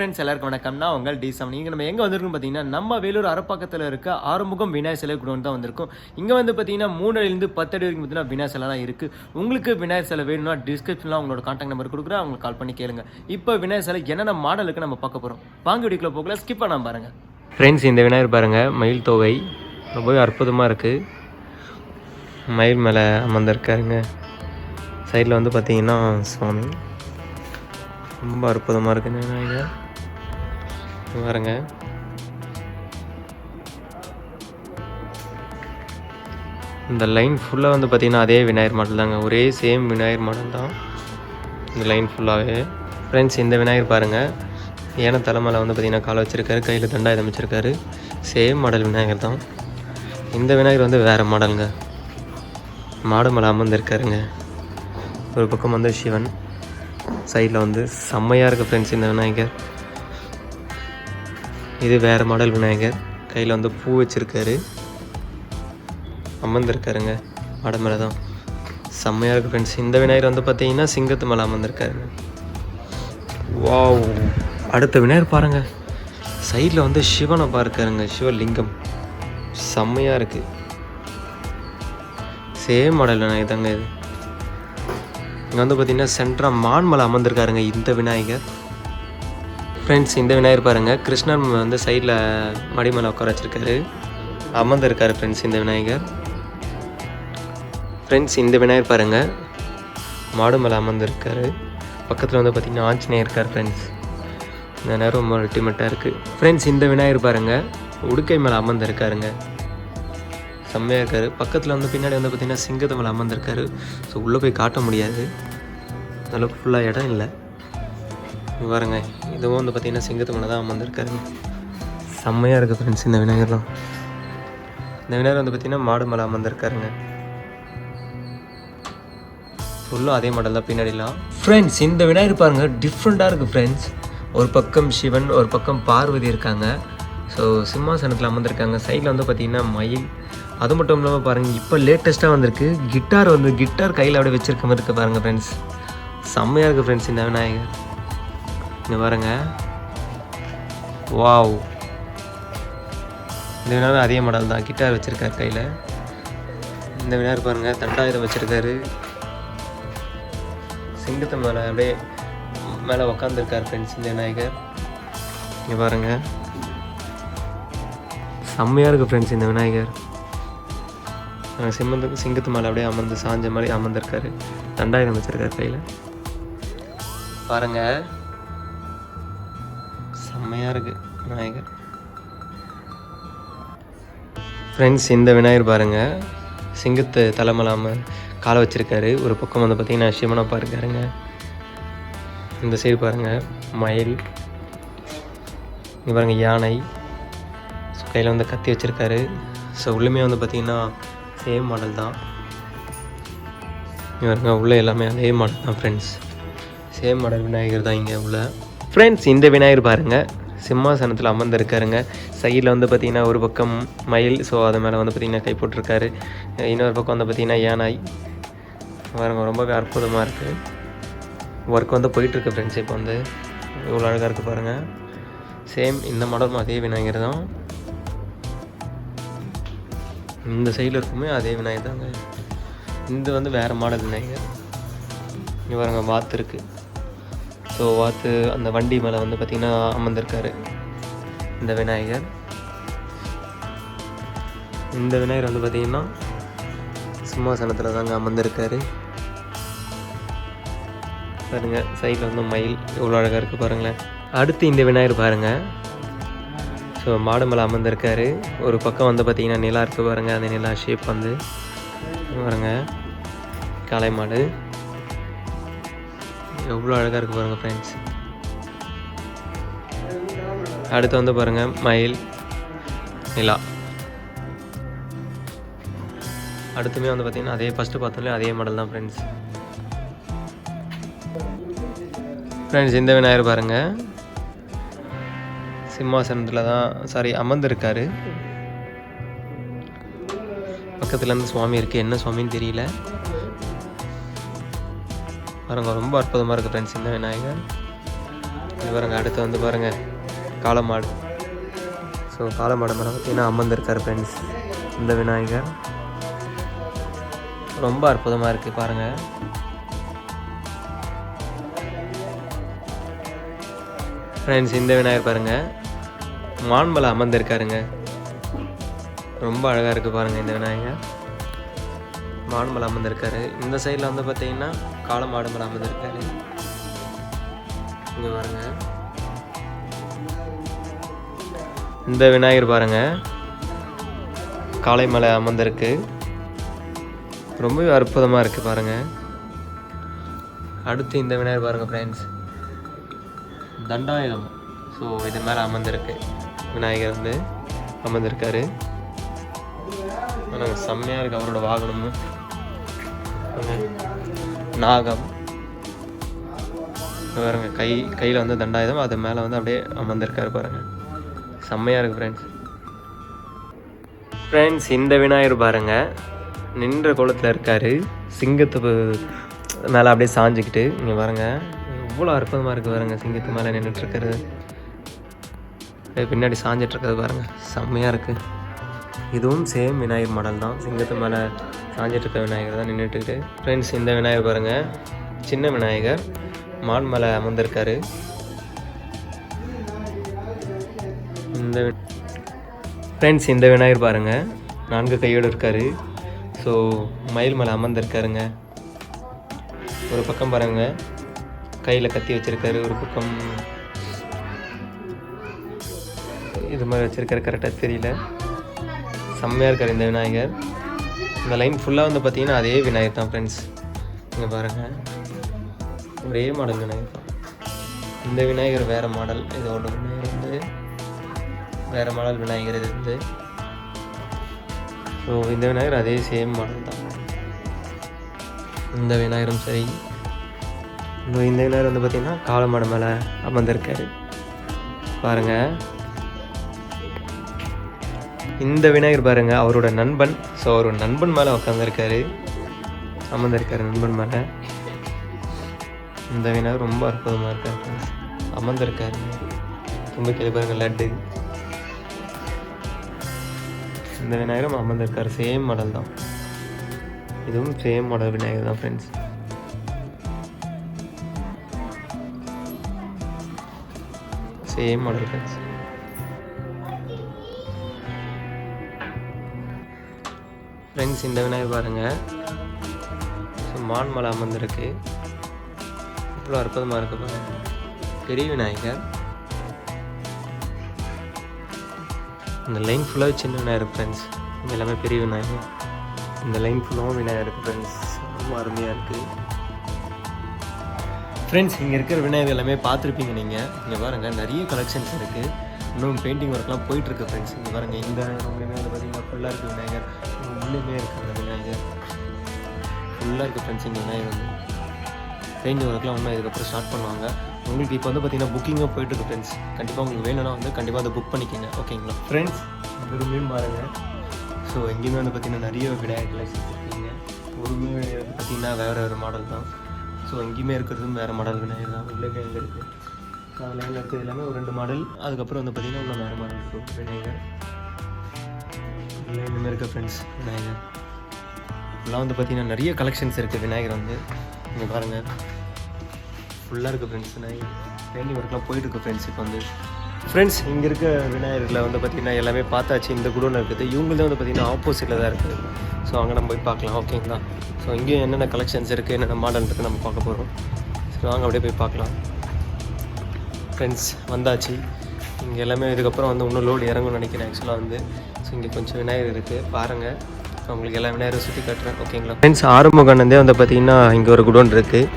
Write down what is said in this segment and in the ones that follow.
Friends எல்லாருக்கும் வணக்கம் நான் உங்கள் டி சம் இங்கே நம்ம எங்கே வந்திருக்கோம் பார்த்தீங்கன்னா நம்ம வேலூர் அரப்பாக்கத்தில் இருக்க ஆறுமுகம் விநாயகர் சிலை குடோன் தான் வந்திருக்கும். இங்கே வந்து பார்த்தீங்கன்னா மூணு பத்து அடி வரைக்கும் பார்த்தீங்கன்னா விநாயகர் சிலை தான் இருக்குது உங்களுக்கு விநாயகர் சிலை வேணும்னா டிஸ்கிரிப்ஷனில் அவங்களோட காண்டாக்ட் நம்பர் கொடுக்குறேன். அவங்களுக்கு கால் பண்ணி கேளுங்க. இப்போ விநாயகர் சிலை என்னென்ன மாடலுக்கு நம்ம பார்க்க போகிறோம் வாங்க வீடியோக்குள்ள போகல ஸ்கிப் பண்ணாமல் பாருங்கள் ஃப்ரெண்ட்ஸ் இந்த விநாயகர் பாருங்கள் மயில் தொகை ரொம்பவே அற்புதமாக இருக்குது மயில் மேலே அமர்ந்திருக்காருங்க. சைடில் வந்து பார்த்தீங்கன்னா சுவாமி. ரொம்ப அற்புதமாக இருக்குதுங்க விநாயகர். பாருங்க. இந்த லைன் ஃபுல்லாக வந்து பார்த்திங்கன்னா அதே விநாயகர் மாடல் தாங்க. ஒரே சேம் விநாயகர் மாடல் தான். இந்த லைன் ஃபுல்லாகவே ஃப்ரெண்ட்ஸ் இந்த விநாயகர் பாருங்கள் ஏன தலைமையில் வந்து பார்த்திங்கன்னா காலை வச்சுருக்காரு கையில் தண்டாயுதம் வச்சுருக்காரு சேம் மாடல் விநாயகர் தான். இந்த விநாயகர் வந்து வேறு மாடலுங்க மாடு மேலே அமர்ந்திருக்காருங்க. ஒரு பக்கம் வந்து சிவன் சைடில் வந்து செம்மையாக இருக்குது ஃப்ரெண்ட்ஸ் இந்த விநாயகர். இது வேறு மாடல் விநாயகர். கையில் வந்து பூ வச்சுருக்காரு. அமர்ந்திருக்காருங்க. மாடு மேலே தான் செம்மையாக இருக்குது ஃப்ரெண்ட்ஸ் இந்த விநாயகர் வந்து பார்த்தீங்கன்னா சிங்கத்து மேலே அமர்ந்திருக்காருங்க. வாவ் அடுத்த விநாயகர் பாருங்கள் சைடில் வந்து சிவனை பார்க்காருங்க சிவலிங்கம். செம்மையாக இருக்குது சேம் மாடல் விநாயகர் தாங்க இது. இங்கே வந்து பார்த்தீங்கன்னா சென்ட்ரா மான் மலை அமர்ந்திருக்காருங்க இந்த விநாயகர். ஃப்ரெண்ட்ஸ் இந்த விநாயகர் பாருங்கள் கிருஷ்ணர் வந்து சைடில் மடி மேலே உட்கார வச்சிருக்காரு. அமர்ந்திருக்காரு ஃப்ரெண்ட்ஸ் இந்த விநாயகர். ஃப்ரெண்ட்ஸ் இந்த விநாயகர் பாருங்கள் மாடு மேலே அமர்ந்திருக்காரு பக்கத்தில் வந்து பார்த்திங்கன்னா ஆஞ்சநேயர் இருக்கார் ஃப்ரெண்ட்ஸ் இந்த நேரம் ரொம்ப அல்டிமேட்டாக இருக்குது ஃப்ரெண்ட்ஸ் இந்த விநாயகர் பாருங்கள் உடுக்கை மேலே அமர்ந்திருக்காருங்க செம்மையாக இருக்காரு. பக்கத்தில் வந்து பின்னாடி வந்து பார்த்திங்கன்னா சிங்கத்தை மேலே அமர்ந்திருக்காரு ஸோ உள்ளே போய் காட்ட முடியாது. அந்த அளவுக்கு ஃபுல்லாக இடம் இல்லை. பாருங்க. இதுவும் வந்து பார்த்திங்கன்னா சிங்கத்து மேலே தான் அமர்ந்திருக்காரு. செம்மையாக இருக்குது ஃப்ரெண்ட்ஸ் இந்த விநாயகர்லாம். இந்த விநாயகர் வந்து பார்த்திங்கன்னா மாடு மேலே அமர்ந்திருக்காருங்க. ஃபுல்லும் அதே மாடல் தான் பின்னாடிலாம். ஃப்ரெண்ட்ஸ் இந்த விநாயகர் பாருங்கள் டிஃப்ரெண்ட்டாக இருக்குது ஃப்ரெண்ட்ஸ் ஒரு பக்கம் சிவன் ஒரு பக்கம் பார்வதி இருக்காங்க. ஸோ சிம்மாசனத்தில் அமர்ந்திருக்காங்க. சைடில் வந்து பார்த்திங்கன்னா மயில். அது மட்டும் இல்லாமல் பாருங்கள் இப்போ லேட்டஸ்ட்டாக வந்திருக்கு. கிட்டார் வந்து கிட்டார் கையில் அப்படியே வச்சுருக்க மாதிரி இருக்குது பாருங்கள் ஃப்ரெண்ட்ஸ் செம்மையாக இருக்குது ஃப்ரெண்ட்ஸ் இந்த விநாயகர். இங்கே பாருங்க. வாவ் இந்த விநாயகர் அதே மாடல் தான். கிட்டார் வச்சுருக்காரு கையில். இந்த விநாயகர் பாருங்கள் தண்டாயுதம் வச்சுருக்காரு. சிங்கத்து மேலே அப்படியே மேலே உக்காந்துருக்கார் ஃப்ரெண்ட்ஸ் இந்த விநாயகர். இங்கே பாருங்கள் செம்மையாக இருக்குது ஃப்ரெண்ட்ஸ் இந்த விநாயகர். அஹ் சிங்கத்து மேலே அப்படியே அமர்ந்து சாஞ்ச மாதிரி அமர்ந்திருக்காரு. தண்டாயுதம் வச்சுருக்காரு கையில். பாருங்க. செம்மையாக இருக்கு விநாயகர் ஃப்ரெண்ட்ஸ் இந்த விநாயகர் பாருங்கள் சிங்கத்தை தலைமலாமல் காலை வச்சிருக்காரு. ஒரு பக்கம் வந்து பார்த்தீங்கன்னா சிவனப்பா இருக்காருங்க இந்த சைடு பாருங்க மயில். இங்கே பாருங்க யானை. கையில் வந்து கத்தி வச்சிருக்காரு. ஸோ உள்ளுமே வந்து பார்த்திங்கன்னா சேம் மாடல் தான். இவருங்க உள்ளே எல்லாமே அதே மாடல் தான் ஃப்ரெண்ட்ஸ் சேம் மாடல் விநாயகர் தான் இங்கே உள்ள. ஃப்ரெண்ட்ஸ் இந்த விநாயகர் பாருங்கள் சிம்மாசனத்தில் அமர்ந்திருக்காருங்க. சைடில் வந்து பார்த்திங்கன்னா ஒரு பக்கம் மயில் ஸோ அது மேலே வந்து பார்த்தீங்கன்னா கை போட்டிருக்காரு. இன்னொரு பக்கம் வந்து பார்த்தீங்கன்னா யானாய் பாருங்க ரொம்பவே அற்புதமாக இருக்குது ஒர்க் வந்து போயிட்டுருக்கு ஃப்ரெண்ட்ஸ் இப்போ வந்து. இவ்வளோ அழகாக இருக்குது பாருங்கள் சேம் இந்த மாடலும் அதே விநாயகர் தான். இந்த சைடில் இருக்குமே அதே விநாயகர் தாங்க. இந்த வந்து வேறு மாடல் விநாயகர். இங்கே வாத்து இருக்குது ஸோ வாத்து அந்த வண்டி மேலே வந்து பார்த்திங்கன்னா அமர்ந்திருக்காரு. இந்த விநாயகர். இந்த விநாயகர் வந்து பார்த்திங்கன்னா சிம்மாசனத்தில் தாங்க அமர்ந்திருக்காரு. பாருங்க சைடில் வந்து மயில். எவ்வளோ அழகாக இருக்குது பாருங்களேன். அடுத்து இந்த விநாயகர் பாருங்கள் ஸோ மாடு மேலே அமர்ந்திருக்காரு. ஒரு பக்கம் வந்து பார்த்தீங்கன்னா நிலா இருக்குது பாருங்கள் அந்த நிலா ஷேப் வந்து. பாருங்க. காளை மாடு. எவ்வளோ அழகாக இருக்குது பாருங்கள் ஃப்ரெண்ட்ஸ் அடுத்து வந்து பாருங்கள் மயில் நிலா. அடுத்துமே வந்து பார்த்தீங்கன்னா அதே ஃபஸ்ட்டு பார்த்தோம்லே அதே மாடல் தான் ஃப்ரெண்ட்ஸ் ஃப்ரெண்ட்ஸ் இந்த விநாயகர் பாருங்கள் சிம்மாசனத்தில் தான் சாரி அமர்ந்திருக்காரு. பக்கத்துலேருந்து சுவாமி இருக்குது என்ன சுவாமின்னு தெரியல. பாருங்க ரொம்ப அற்புதமாக இருக்குது ஃப்ரெண்ட்ஸ் இந்த விநாயகர். இது பாருங்க அடுத்து வந்து பாருங்கள் காலமாடு ஸோ காலமாடு மேலே பார்த்தீங்கன்னா அமர்ந்திருக்கார் ஃப்ரெண்ட்ஸ் இந்த விநாயகர். ரொம்ப அற்புதமாக இருக்குது பாருங்கள் ஃப்ரெண்ட்ஸ் இந்த விநாயகர் பாருங்கள் மான்மலை அமர்ந்திருக்காருங்க ரொம்ப அழகாக இருக்குது பாருங்கள் இந்த விநாயகர். மான்மலை அமர்ந்திருக்காரு இந்த சைடில் வந்து பார்த்தீங்கன்னா காளமாடு மலை இருக்காரு இங்கே பாருங்க. இந்த விநாயகர் பாருங்க. காளை மலை அமர்ந்திருக்கு. ரொம்பவே அற்புதமாக இருக்குது பாருங்க. அடுத்து இந்த விநாயகர் பாருங்க ஃப்ரெண்ட்ஸ் தண்டாயுதம். ஸோ இது மேலே அமர்ந்திருக்கு. விநாயகர் வந்து அமர்ந்திருக்காரு. ஆனால் செம்மையாக இருக்குது அவரோட வாகனமும். நாகம். பாருங்க கை கையில் வந்து தண்டாயுதம் அது மேலே வந்து அப்படியே அமர்ந்திருக்காரு பாருங்க. செம்மையாக இருக்குது ஃப்ரெண்ட்ஸ் ஃப்ரெண்ட்ஸ் இந்த விநாயகர் பாருங்க நின்ற கோலத்தில் இருக்காரு. சிங்கத்து மேலே அப்படியே சாஞ்சிக்கிட்டு இங்கே பாருங்க எவ்வளோ அற்புதமாக இருக்குது பாருங்க சிங்கத்து மேலே நின்றுட்டு பின்னாடி சாஞ்சிட்ருக்கிறது பாருங்கள் பாருங்க செம்மையாக இருக்குது இதுவும் சேம் விநாயகர் மாடல் தான். சிங்கத்து மேலே சாஞ்சிட்டு இருக்க விநாயகர் தான் நின்றுட்டுக்கிட்டு ஃப்ரெண்ட்ஸ் இந்த விநாயகர் பாருங்கள் சின்ன விநாயகர். மான் மேலே அமர்ந்திருக்காரு. இந்த ஃப்ரெண்ட்ஸ் இந்த விநாயகர் பாருங்கள் நான்கு கையோடு இருக்காரு. ஸோ மயில் மலை அமர்ந்திருக்காருங்க. ஒரு பக்கம் பாருங்க. கையில் கத்தி வச்சுருக்காரு. ஒரு பக்கம் இது மாதிரி வச்சுருக்காரு. கரெக்டாக தெரியல. செம்மையாக இருக்கார் இந்த விநாயகர். இந்த லைன் ஃபுல்லாக வந்து பார்த்தீங்கன்னா அதே விநாயகர் தான் ஃப்ரெண்ட்ஸ் இங்கே பாருங்கள் ஒரே மாடல் விநாயகர் தான். இந்த விநாயகர் வேறு மாடல் இதோட விநாயகர் வந்து வேறு மாடல் விநாயகர் இது வந்து ஸோ இந்த விநாயகர் அதே சேம் மாடல் தான். இந்த விநாயகரும் சரி. இந்த இந்த விநாயகர் வந்து பார்த்திங்கன்னா காளமாடு மேலே அமர்ந்திருக்காரு. பாருங்கள் இந்த விநாயகர் பாருங்க அவரோட நண்பன். ஸோ அவரோட நண்பன் மேலே உட்காந்துருக்காரு அமர்ந்திருக்காரு நண்பன் மேலே. இந்த விநாயகர் ரொம்ப அற்புதமாக இருக்காரு அமர்ந்திருக்காரு அமர்ந்திருக்காரு. தும்பிக்கையில் பாருங்க லட்டு. இந்த விநாயகரும் அமர்ந்திருக்காரு. சேம் மாடல் தான். இதுவும் சேம் மாடல் விநாயகர் தான் friends same model friends friends இந்த விநாயகர் பாருங்கள் ஸோ மான் மலை அமர்ந்திருக்கு. இவ்வளோ அற்புதமாக இருக்கு பாருங்கள் பெரிய விநாயகர். இந்த லைன் ஃபுல்லாக சின்ன விநாயகர் ஃப்ரெண்ட்ஸ் இது எல்லாமே பெரிய விநாயகர். இந்த லைன் ஃபுல்லாகவும் விநாயகர் இருக்குது ஃப்ரெண்ட்ஸ் ரொம்ப அருமையாக இருக்குது ஃப்ரெண்ட்ஸ் இங்கே இருக்கிற விநாயகர் எல்லாமே பார்த்துருப்பீங்க நீங்கள் இங்கே பாருங்கள் நிறைய கலெக்ஷன்ஸ் இருக்குது இன்னும் பெயிண்டிங் ஒர்க்லாம் போயிட்டுருக்கு ஃப்ரெண்ட்ஸ் இங்கே பாருங்கள் இந்த விநாயகர் பார்த்தீங்கன்னா ஃபுல்லாக இருக்குது விநாயகர். உள்ளுமே இருக்குது அந்த விநாயகர் ஃபுல்லாக இருக்குது ஃப்ரெண்ட்ஸ் இங்கே விநாயகர் வந்து. பெயிண்டிங் ஒர்க்லாம் இன்னும் இதுக்கப்புறம் ஸ்டார்ட் பண்ணுவாங்க. உங்களுக்கு இப்போ வந்து பார்த்தீங்கன்னா புக்கிங்கும் போயிட்டுருக்கு ஃப்ரெண்ட்ஸ் கண்டிப்பாக உங்களுக்கு வேணும்னா வந்து கண்டிப்பாக அதை புக் பண்ணிக்கோங்க ஓகேங்களா ஃப்ரெண்ட்ஸ் விரும்பியும் பாருங்கள் ஸோ எங்கேயுமே வந்து பார்த்தீங்கன்னா நிறைய விநாயகர் கலெக்ஷன்ஸ் இருக்குங்க ஒருமே வந்து பார்த்தீங்கன்னா வேறு வேறு மாடல் தான். ஸோ எங்கேயுமே இருக்கிறதும் வேறு மாடல் விநாயகர் தான். உள்ளே எங்கே இருக்குது ஸோ அதில் இருக்கிறது எல்லாமே ஒரு ரெண்டு மாடல் அதுக்கப்புறம் வந்து பார்த்தீங்கன்னா இன்னும் வேறு மாடல் இருக்கும் விநாயகர். இந்த மாதிரி இருக்க ஃப்ரெண்ட்ஸ் விநாயகர். இப்போலாம் வந்து பார்த்தீங்கன்னா நிறைய கலெக்ஷன்ஸ் இருக்குது விநாயகர் வந்து இங்கே பாருங்கள் ஃபுல்லாக இருக்குது ஃப்ரெண்ட்ஸ் விநாயகர். பெயிண்டிங் ஒர்க்லாம் போயிட்டுருக்கு ஃப்ரெண்ட்ஸ் இப்போ வந்து. ஃப்ரெண்ட்ஸ் இங்கே இருக்க விநாயகரில் வந்து பார்த்திங்கன்னா எல்லாமே பார்த்தாச்சு. இந்த குடோன் இருக்குது. இவங்கள்தான் வந்து பார்த்திங்கன்னா ஆப்போசிட்டில் தான் இருக்குது ஸோ அங்கே நம்ம போய் பார்க்கலாம் ஓகேங்களா ஸோ இங்கேயும் என்னென்ன கலெக்ஷன்ஸ் இருக்குது என்னென்ன மாடல் இருக்குது நம்ம பார்க்க போகிறோம் ஸோ வாங்க அப்படியே போய் பார்க்கலாம். ஃப்ரெண்ட்ஸ் வந்தாச்சு. இங்கே எல்லாமே இதுக்கப்புறம் வந்து இன்னும் லோடு இறங்கும்னு நினைக்கிறேன் ஆக்சுவலாக வந்து. ஸோ இங்கே கொஞ்சம் விநாயகர் இருக்குது பாருங்கள் உங்களுக்கு எல்லா விநாயகரும் சுற்றி காட்டுறேன். ஓகேங்களா? ஃப்ரெண்ட்ஸ் ஆறுமுகனந்தே வந்து பார்த்தீங்கன்னா இங்கே ஒரு குடோன் இருக்குது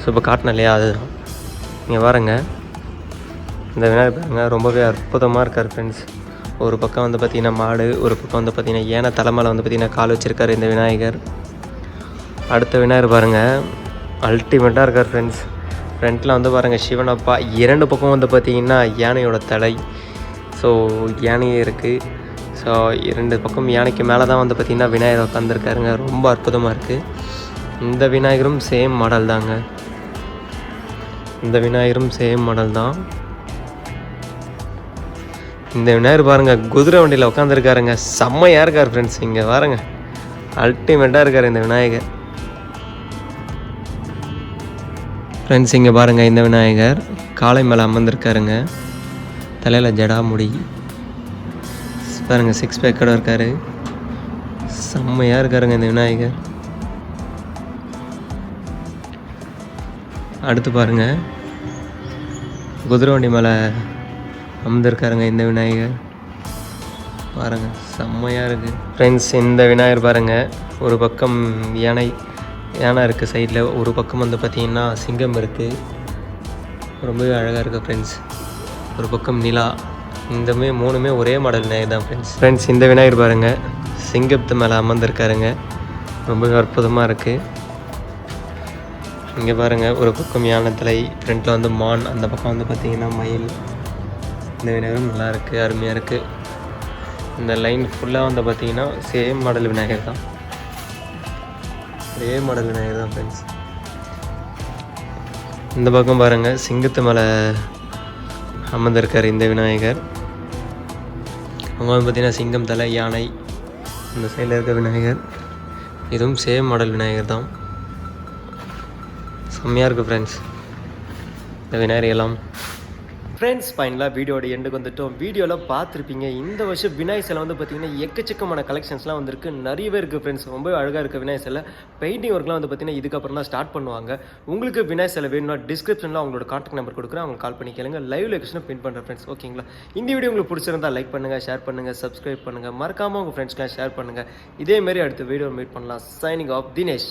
ஸோ இப்போ காட்டினேன் இல்லையா? அதுதான் இங்கே பாருங்க. இந்த விநாயகர் பாருங்க. ரொம்பவே அற்புதமாக இருக்கார் ஃப்ரெண்ட்ஸ் ஒரு பக்கம் வந்து பார்த்திங்கன்னா மாடு ஒரு பக்கம் வந்து பார்த்திங்கன்னா ஏன தலைமையில் வந்து பார்த்திங்கன்னா கால் வச்சிருக்காரு இந்த விநாயகர். அடுத்த விநாயகர் பாருங்கள் அல்டிமேட்டாக இருக்கார் ஃப்ரெண்ட்ஸ் ஃப்ரண்ட்டில் வந்து பாருங்கள் சிவனப்பா இரண்டு பக்கம் வந்து பார்த்திங்கன்னா யானையோட தலை. ஸோ யானையே இருக்குது ஸோ இரண்டு பக்கம் யானைக்கு மேலே தான் வந்து பார்த்திங்கன்னா விநாயகர் உட்காந்துருக்காருங்க ரொம்ப அற்புதமாக இருக்குது இந்த விநாயகரும் சேம் மாடல் தாங்க. இந்த விநாயகரும் சேம் மாடல் தான். இந்த விநாயகர் பாருங்க குதிரை வண்டியில் உட்காந்துருக்காருங்க செம்மையாக இருக்கார் ஃப்ரெண்ட்ஸ் இங்கே வாருங்க அல்டிமேட்டாக இருக்கார் இந்த விநாயகர். ஃப்ரெண்ட்ஸ் இங்கே பாருங்கள் இந்த விநாயகர். காளை மேலே அமர்ந்திருக்காருங்க. தலையில் ஜடா முடி. பாருங்கள் சிக்ஸ் பேக்கோட இருக்காரு. செம்மையாக இருக்காருங்க இந்த விநாயகர். அடுத்து பாருங்கள் குதிரை வண்டி மேலே அமர்ந்திருக்காருங்க இந்த விநாயகர். பாருங்கள் செம்மையாக இருக்குது ஃப்ரெண்ட்ஸ் இந்த விநாயகர் பாருங்கள் ஒரு பக்கம் யானை யானை இருக்குது சைடில் ஒரு பக்கம் வந்து பார்த்திங்கன்னா சிங்கம் இருக்குது ரொம்பவே அழகாக இருக்குது ஃப்ரெண்ட்ஸ் ஒரு பக்கம் நிலா. இந்தமே மூணுமே ஒரே மாடல் விநாயகர் தான் ஃப்ரெண்ட்ஸ் ஃப்ரெண்ட்ஸ் இந்த விநாயகர் பாருங்கள் சிங்கத்து மேலே அமர்ந்திருக்காருங்க. ரொம்பவே அற்புதமாக இருக்குது இங்கே பாருங்கள் ஒரு பக்கம் யானை தலை ஃப்ரண்ட்டில் வந்து மான் அந்த பக்கம் வந்து பார்த்திங்கன்னா மயில். இந்த விநாயகரும் நல்லாயிருக்கு அருமையாக இருக்குது இந்த லைன் ஃபுல்லாக வந்து பார்த்திங்கன்னா சேம் மாடல் விநாயகர் தான். ஒரே மாடல் விநாயகர் தான் ஃப்ரெண்ட்ஸ் இந்த பக்கம் பாருங்கள் சிங்கத்து மேலே அமர்ந்திருக்கார் இந்த விநாயகர். அவங்க வந்து பார்த்திங்கன்னா சிங்கம் தலை யானை இந்த சைடில் இருக்க விநாயகர். இதுவும் சேம் மாடல் விநாயகர் தான். செம்மையாக இருக்குது ஃப்ரெண்ட்ஸ் இந்த விநாயகர் எல்லாம் ஃப்ரெண்ட்ஸ் ஃபைனலாக வீடியோட எண்டுக்கு வந்துட்டோம். வீடியோவில் பார்த்துருப்பீங்க இந்த வருஷம் விநாயகர் சிலை வந்து பார்த்தீங்கன்னா எக்கச்சக்கமான கலெக்ஷன்ஸ்லாம் வந்திருக்கு. நிறையவே இருக்குது ஃப்ரெண்ட்ஸ் ரொம்ப அழகாக இருக்குது விநாயகர் சிலை. பெயிண்டிங் ஒர்க்லாம் வந்து பார்த்தீங்கன்னா இதுக்கப்புறம் தான் ஸ்டார்ட் பண்ணுவாங்க. உங்களுக்கு விநாயகர் சிலை வேணும்னா டிஸ்கிரிப்ஷனில் அவங்களோட காண்டாக்ட் நம்பர் கொடுக்குறேன். அவங்க கால் பண்ணி கேளுங்க. லைவ் லொக்கேஷனை பின் பண்ணுறேன் ஃப்ரெண்ட்ஸ் ஓகேங்களா இந்த வீடியோ உங்களுக்கு பிடிச்சிருந்தா லைக் பண்ணுங்கள் ஷேர் பண்ணுங்கள் சப்ஸ்கிரைப் பண்ணுங்கள் மறக்காமல் உங்கள் ஃப்ரெண்ட்ஸ்க்காக ஷேர் பண்ணுங்கள் இதேமாரி அடுத்த வீடியோ மீட் பண்ணலாம். Signing off Dinesh